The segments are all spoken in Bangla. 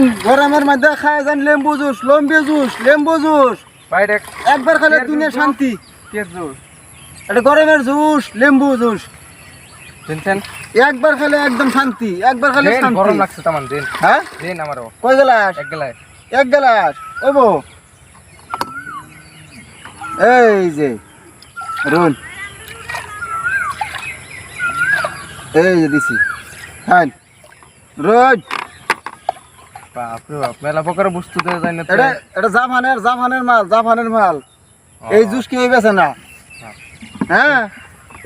আন গরমের মধ্যে খায় যান লেম্বু জুস লম্বি জুস লেম্বু জুস। ভাই এটা একবার খেলে দুনিয়া শান্তি। এটা গরমের জুস লেম্বু জুস। শুনছেন একবার খেলে একদম শান্তি একবার খেলে গরম লাগছে তেমন দিন। হ্যাঁ? দিন আমারও কয় গ্লাস? এক গ্লাস। এই যে রুন। এই যে দিছি। হ্যাঁ রোজ মেলা প্রকারের বস্তু তো না এটা এটা জাপানের জাপানের মাল জাপানের মাল। এই জুস কেউ বেছে না? হ্যাঁ।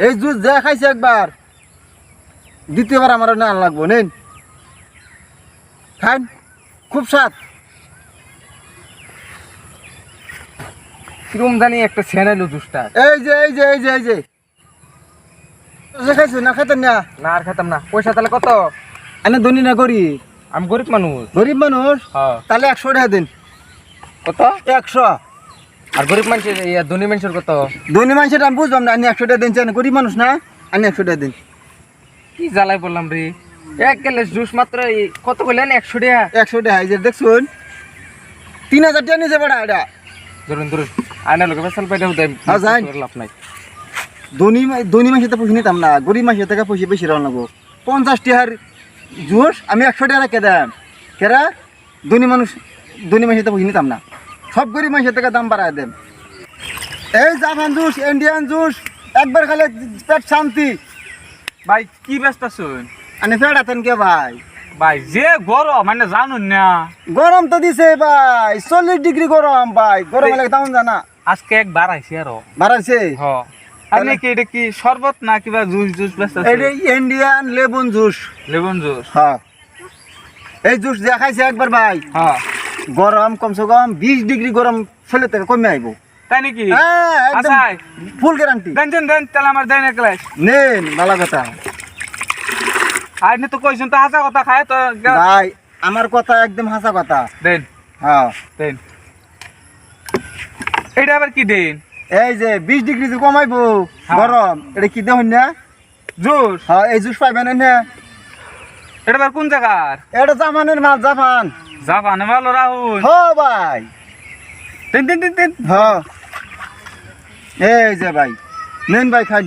এই জুস যা খাইছে একবার দ্বিতীয়বার আমার না লাগবো নেন। খান খুব স্বাদ। কিরম জানি একটা ছেনাইলো জুসটা। এই যে এই যে এই যে এই যে। খাইছো না খাইতেন না? না আর খেতাম না। পয়সা তাহলে কত? এনে ধনী না করি আমি গরিব মানুষ। গরিব মানুষ? হ্যাঁ। তাহলে একশো টাকা দিন। কত? একশো। আর গরিব মানুষের ধনী মানুষের কত? ধনী মানুষের আমি বুঝলাম না আমি একশো টাকা দিন গরিব মানুষ না আমি একশো টাকা দিন। কি জ্বালাই বললাম রে? এক গ্লাস জুস মাত্র কত বললেন? একশো টাকা? একশো টাকা এই যে দেখছুন তিন হাজার টাকা নিচে বেড়া এটা। ধরুন ধরুন আয়না লোকে ফেসাল পাইতে হতে হ্যাঁ, লাভ নাই। ধনী ধনী মাসে তো পয়সা নিতাম না গরিব মাসে থেকে পয়সা বেশি রান লাগবো পঞ্চাশ টাকার জুস আমি একশো টাকা রেখে দেন কেরা ধনী মানুষ ধনী মাসে তো নিতাম না। সব গরিব মাসে থেকে দাম বাড়ায় দেন। এই জাপান জুস ইন্ডিয়ান জুস একবার খালে পেট শান্তি। ভাই কি ব্যস্ত আছেন? আনি ফেট আতেন কে ভাই? ভাই যে গরম মানে জানুন না। গরম তো দিছে ভাই চল্লিশ ডিগ্রি গরম ভাই। গরম লাগে তেমন জানা? আজকে একবার আইছি আরও। বাড়াইছে? হ। আপনি কি এটা কি শরবত না কিবা জুস জুস এটা ইন্ডিয়ান লেবুন জুস। লেবন জুস। হ্যাঁ। এই জুস যা খাইছে একবার ভাই। হ্যাঁ। গরম কমসে কম বিশ ডিগ্রি গরম ছেলে থেকে কমে আইব। তাই নাকি? হ্যাঁ, আচ্ছা ফুল গ্যারান্টি দেন দেন দেন তাহলে আমার দেন এক গ্লাস নেন ভালো কথা। আপনি তো কইছেন তো হাসা কথা খায় তো ভাই আমার কথা একদম হাসা কথা। দেন। হ্যাঁ। দেন। এটা আবার কি দেন? এই যে বিশ ডিগ্রি যে কমাইবো হ্যাঁ। গরম এটা কি দেখুন না? জুস? হ্যাঁ এই জুস পাইবেন না। এটা আবার কোন জায়গার? এটা জাপানের মাল জাপান। জাপান ভালো রাহুল। হ ভাই। দেন দেন দেন দেন হ্যাঁ এই যে ভাই নেন ভাই খান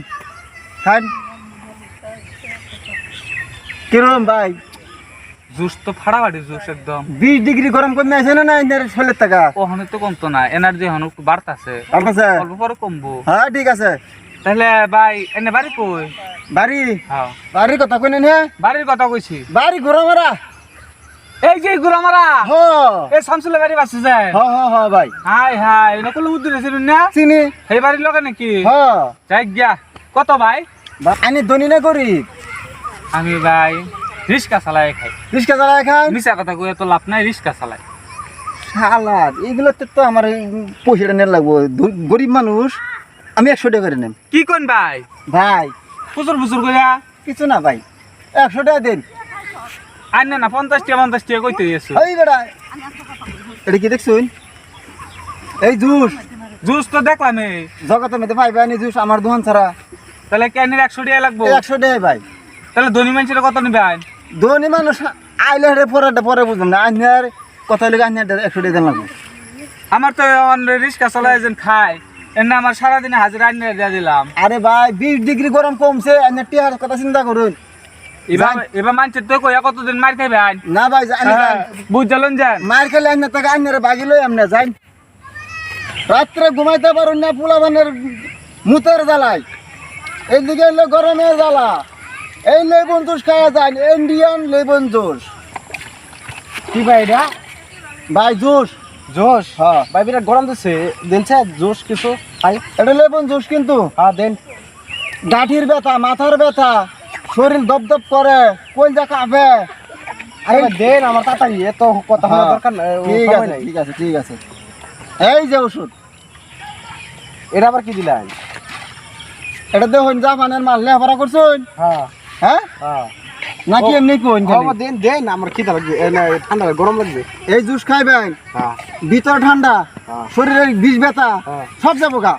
খান কিরম ভাই? জুস তো ফাড়াফাড়ি জুস একদম। বিশ ডিগ্রি গরম কমে আছে না না এদের ষোলের টাকা। ওখানে তো কমতো না এনার্জি এখন বাড়তাছে। অল্প পরে কমবো। হ্যাঁ ঠিক আছে। তাহলে ভাই এনে বাড়ি কই? বাড়ি? হ্যাঁ। বাড়ির কথা কই না? বাড়ির কথা কইছি। বাড়ি ঘোরা মারা এই যে গুরামারা হ। এই শামসুলের বাড়ি বাসছে যায় হ হ হ ভাই। হাই হাই নকল মুদ্দুর ছিল না? চিনি। সেই বাড়ির লোক নাকি? হ। যাই গিয়া। কত ভাই? আমি ধনী না করি আমি ভাই রিক্সা চালাই খাই রিক্সা চালায় খান মিশা কথা কই তো লাভ নাই রিক্সা চালাই শালার এইগুলোতে তো আমার পয়সাটা নেন লাগবো। গরিব মানুষ আমি একশো টাকা করে নেন কি কোন ভাই? ভাই। ফুচুর ফুচুর কইয়া কিছু না ভাই একশো টাকা দিন। আইনে না পঞ্চাশ টাকা পঞ্চাশ টাকা কইতে গেছো। এই বেড়া এটা কি দেখছুন? এই জুস। জুস তো দেখলাম। এই জগতের মধ্যে ভাই ভাই জুস আমার দোকান ছাড়া। তাহলে ক্যানের একশো টাকা লাগবো? একশো টাকা ভাই। তাহলে ধনী মানুষের কত নিবে আইন ধনী মানুষ আইলে হেরে পরে পরে বুঝলাম না। আইনার কথা লেগে আইনার একশো টাকা দেন লাগবে। আমার তো রিক্সা চালাই যেন খাই এনে আমার সারাদিনে হাজিরা আইনে দিয়ে দিলাম। আরে ভাই বিশ ডিগ্রি গরম কমছে আইনার টিয়ার কথা চিন্তা করুন। এবার এবার মানুষের তো কইয়া কতদিন মার খাইবে আইন? না ভাই জানি না বুঝ জ্বালন যান মার খেলে আইনার টাকা আইনার বাগি লই আমনে যাই। রাত্রে ঘুমাইতে পারুন না পোলাবানের মুতের জ্বালাই এইদিকে গরমের জ্বালা। এই লেবন জুস খাওয়া যায় ইন্ডিয়ান লেবন জুস। কি ভাই এটা? ভাই জুস। জোশ হ্যাঁ। ভাই বিরাট গরম দিচ্ছে দিনছে জোশ কিছু? ভাই এটা লেবন জুস কিন্তু। হ্যাঁ দেন। গাঠির ব্যথা মাথার ব্যথা শরীর দপদপ করে কই যা কাঁপে আরে দেন আমার তাড়াতাড়ি এত কথা বলার হ্যাঁ, দরকার ঠিক আছে ঠিক আছে ঠিক আছে। এই যে ওষুধ। এটা আবার কি দিলেন? এটা দেখুন জাপানের মাল লেখাপড়া করছুন? হ্যাঁ। হ্যাঁ? হ্যাঁ। নাকি এমনি কোন দেন দেন আমার খিদা লাগবে ঠান্ডা গরম লাগবে। এই জুস খাইবেন? হ্যাঁ। ভিতর ঠান্ডা হ্যাঁ। শরীরের বিষ ব্যথা। সব যাব গা।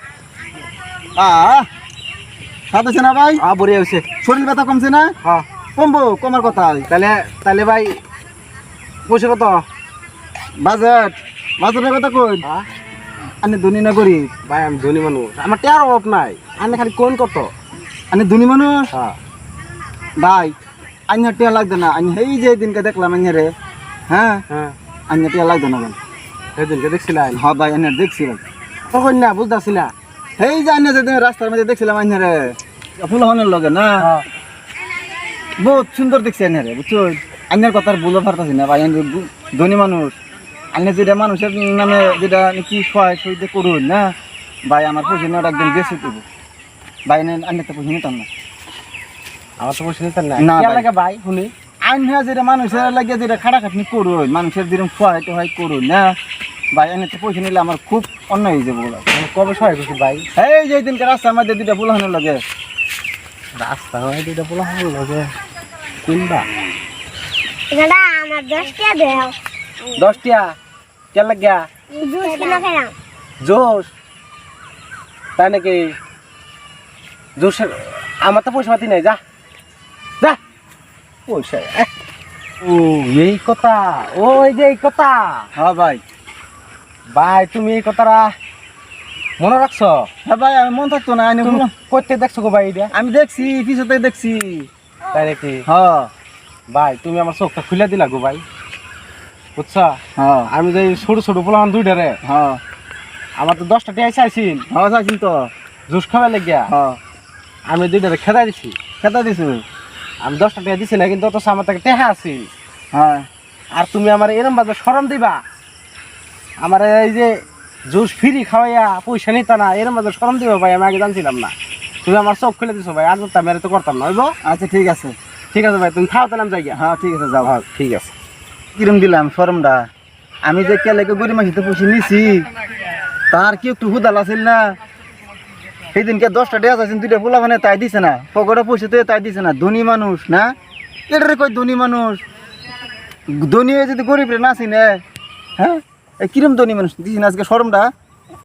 সাথে না ভাই? আ বড়ি হয়েছে শরীর ব্যথা কমছে না? হ্যাঁ। কমবো কমার কথা। তাহলে তাহলে ভাই পয়সা কত? বাজেট বাজেটের কথা কই? আমি ধনী না গরিব? ভাই আমি ধনী মানুষ। আমার টেয়ার অভাব নাই। আমি খালি কোন কত? আমি ধনী মানুষ? হ্যাঁ। ভাই আইনার টিয়া লাগবে না। আমি এই যে দিনকে দেখলাম আইনারে হ্যাঁ? হ্যাঁ। আইনার টিয়া লাগবে না ভাই সেদিনকে দেখছিলেন হ্যাঁ ভাই আইনার দেখছি ভাই। তখন না বুঝতেছি না এই যে আইনা যেদিন রাস্তার মধ্যে দেখছিলাম আইনারে ফুল হনের লগে না? হ্যাঁ। বহুত সুন্দর দেখছি আইনারে বুঝছ? আইনার কথা আর বলতে পারতাছি না ভাই আইনার ধনী মানুষ। আইনা যেটা মানুষের নামে যেটা কি খোয়াই সইতে করুন না? ভাই আমার পয়সা একদম বেশি দেবো ভাই আইনের তো নিতাম না। আমার তো না না, ভাই। লাগে ভাই শুনি? আইন হয়ে যেটা মানুষের লাগে যেটা খাটাখাটনি করুন মানুষের যেরকম খোয়াই টোহাই করুন না? ভাই পয়সা নিলে আমার খুব অন্যায় হয়ে যাবে বলো। আমি কবে সহায় করছি ভাই? এই যে দিনকে রাস্তার মধ্যে দুটা বুলাহানোর লাগে। রাস্তা হয় দুইটা বলা হলো লগে? কিনবা দাদা আমার দশটা দেও। দশটিয়া কে লাগিয়া? জুস কিনা খেলাম। জোশ তাই নাকি? জোশের আমার তো পয়সা পাতি নাই যা। যা। পয়সা। ও এই কথা ওই যে এই কথা। হ্যাঁ ভাই। ভাই তুমি এই কথাটা মনে রাখছো? হ্যাঁ ভাই আমি মন থাকতো না তুমি করতে দেখছ গো ভাই এটা? আমি দেখছি পিছতে দেখছি। তাই নাকি হ্যাঁ। ভাই তুমি আমার চোখটা খুলে দিলা গো ভাই। বুঝছা? হ্যাঁ। আমি যে ছোট ছোট পোলাম দুইটা রে হ্যাঁ। আমার তো দশটা টিয়াই চাইছিন। হ্যাঁ চাইছেন তো। জুস খাবার লেগিয়া। হ্যাঁ। আমি দুইটা খেদাই দিছি। খেতা দিছো। আমি দশটা টাকা দিছি না কিন্তু অত আমার তাকে টেহা আছি। হ্যাঁ। আর তুমি আমার এরম বাজার সরম দিবা? আমার এই যে জুস ফ্রি খাওয়াইয়া পয়সা নিতা না এরম বাজার সরম দিবা ভাই আমি আগে জানছিলাম না। তুমি আমার চোখ খুলে দিছো ভাই আর তো মেরে তো করতাম না বুঝলো আচ্ছা ঠিক আছে। ঠিক আছে ভাই তুমি খাও তাহলে আমি যাই। হ্যাঁ ঠিক আছে যাও। হ্যাঁ ঠিক আছে। কিরম দিলাম সরমটা আমি যে কেলেকে গরিব মাসিতে পুষি নিছি তার কি একটু হুদাল আছিল না? সেই দিনকে দশটা ডেয়া আছেন দুইটা ফুলা মানে তাই দিছে না। পকেটে পয়সা তো তাই দিছে না। ধনী মানুষ, না? এটারে কই ধনী মানুষ? ধনী হয়ে যদি গরিব রে না হ্যাঁ? এই কিরম ধনী মানুষ? দিছি না আজকে সরমটা